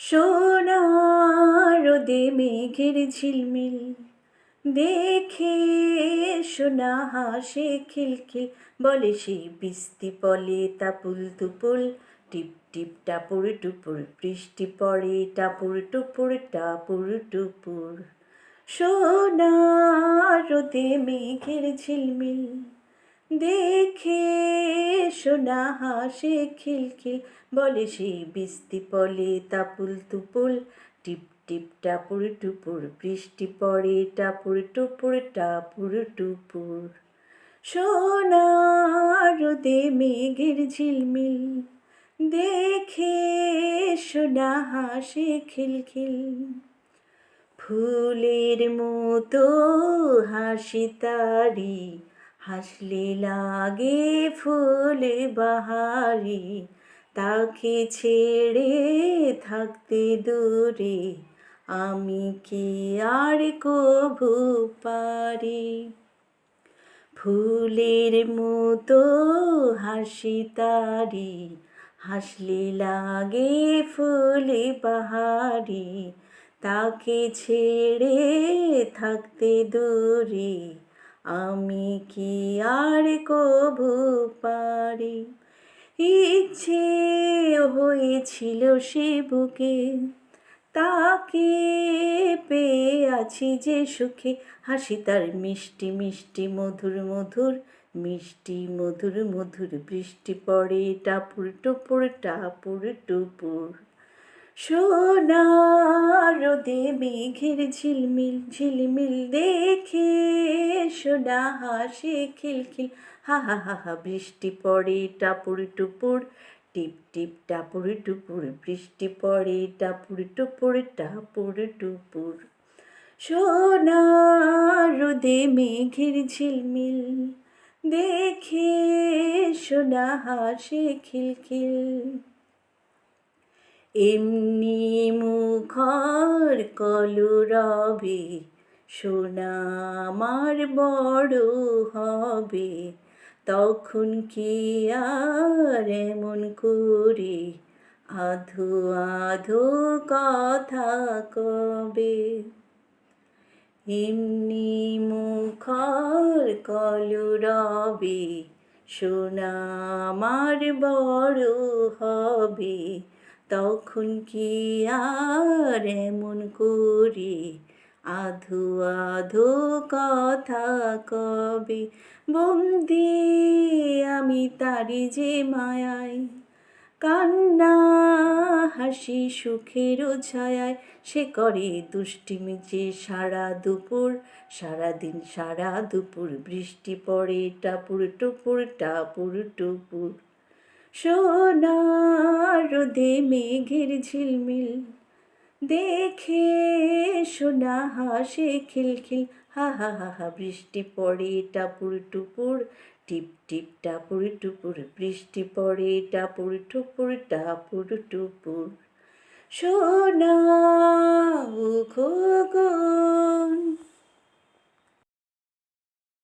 সোনা রোদে মেঘের ঝিলমিল, দেখে সোনা হাসে খিলখিল, বলে সেই বিস্তি পলে তাপুল তুপুল টিপ টিপ টাপুর টুপুর, বৃষ্টি পড়ে টাপুর টুপুর টাপুর টুপুর। সোনা রোদে মেঘের ঝিলমিল দেখে সোনা হাসে খিলখিল, বলে সেই বৃষ্টি পলে তাপুল তুপুল। টিপ টিপ টাপুর টুপুর, বৃষ্টি পড়ে টাপুর টুপুর টাপুর টুপুর। সোনা রোদে মেঘের ঝিলমিল, দেখে সোনা হাসে খিলখিল। ফুলের মতো হাসি তারি হাসলে লাগে ফুল বাহারি, তাকে ছেড়ে থাকতে দূরে, আমি কি আর কভু পারি? ফুলের মতো হাসি তারি, হাসলে লাগে ফুল বাহারি, তাকে ছেড়ে থাকতে দূরে আমি কি আর কবু পারি? ইচ্ছে হয়েছিল সে বুকে, তাকে পেয়ে আছি যে সুখে। হাসি তার মিষ্টি মিষ্টি মধুর মধুর, মিষ্টি মধুর মধুর বৃষ্টি পড়ে, টাপুর টুপুর টাপুর টুপুর। রোদে মেঘের ঝিলমিল ঝিলমিল দেখে সোনা হাসে খিলখিল। হা হা হা হা, বৃষ্টি পড়ে টাপুর টুপুর, টিপ টিপ, টাপুর টুপুর, বৃষ্টি পড়ে টাপুর টুপুর টাপুর টুপুর। সোনা রোদে মেঘের ঝিলমিল দেখে সোনা হাসে খিলখিল। এমনি মুখর কলুরবে সোনা আমার বড় হবে। তখন কি আর এমন করে আধো আধো কথা কবে? এমনি মুখর কলরবে সোনা আমার বড় হবে। তখন কি আর এমন করে? আধো আধো কথা কবে, বন্দি আমি তারি যে মায়ায়। কান্না, হাসি, সুখের ছায়ায় সে করে দুষ্টিমি যে সারা দুপুর, সারাদিন সারা দুপুর বৃষ্টি পড়ে, টাপুর টুপুর টাপুর টুপুর। সোনা রোদে মেঘের ঝিলমিল। দেখে সোনা হাসে খিলখিল। হা হা হা হা, বৃষ্টি পড়ে টাপুর টুপুর। টিপ টিপ, টাপুর টুপুর। বৃষ্টি পড়ে টাপুর টুপুর টাপুর টুপুর। সোনা ও খোকন